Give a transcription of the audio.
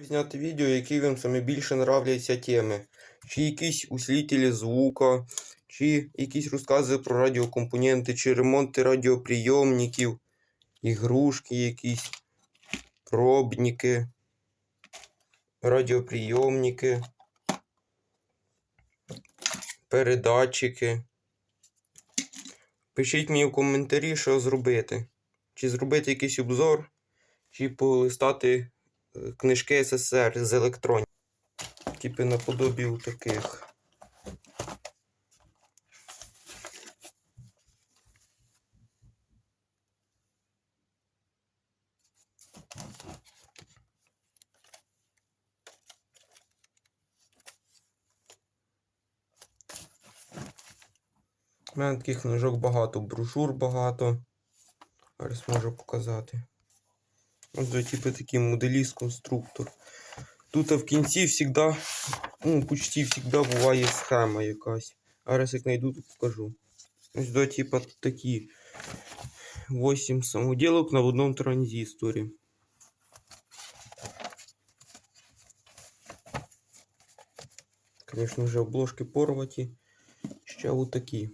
Зняти відео, які вам саме більше нравляться теми. Чи якісь усилителі звука, чи якісь розкази про радіокомпоненти, чи ремонти радіоприйомників, ігрушки якісь, пробники, радіоприйомники, передатчики. Пишіть мені в коментарі, що зробити. Чи зробити якийсь обзор, чи полистати книжки СССР з електронів. Типи наподобі таких. У мене таких книжок багато, брошур багато. Зараз можу показати. Ось це типу такий моделіст-конструктор. Тут в кінці завжди, ну, почти завжди буває схема якась. Зараз як знайду, то покажу. Ось до типу такі 8 самоділок на одному транзисторі. Звісно, вже обложки порваті. Ще отакі.